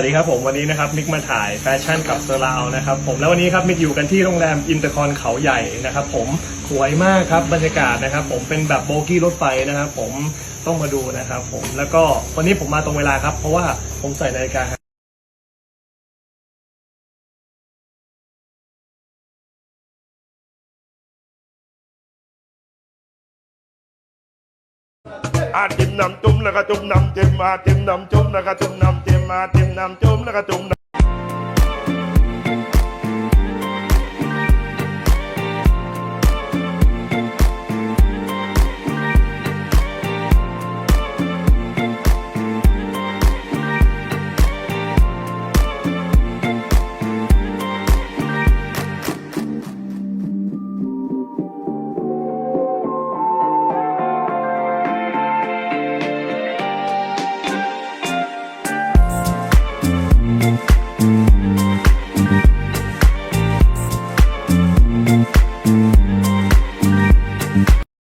สวัสดีครับผมวันนี้นะครับมิกมาถ่ายแฟชั่นกับเซอร์ราวนะครับผมแล้ววันนี้ครับมิกอยู่กันที่โรงแรมอินเตอร์คอนเขาใหญ่นะครับผมสวยมากครับบรรยากาศนะครับผมเป็นแบบโบกี้รถไฟนะครับผมต้องมาดูนะครับผมแล้วก็วันนี้ผมมาตรงเวลาครับ เพราะว่าผมใส่นาฬิกาอาจิ้มน้ำจุ่มแล้วก็จุ่มน้ำจิ้มมาจิ้มน้ำจุ่ม แล้วก็จุ่มน้ำจิ้มมาจิ้มน้ำจุ่มแล้วก็จุ่มน้ำ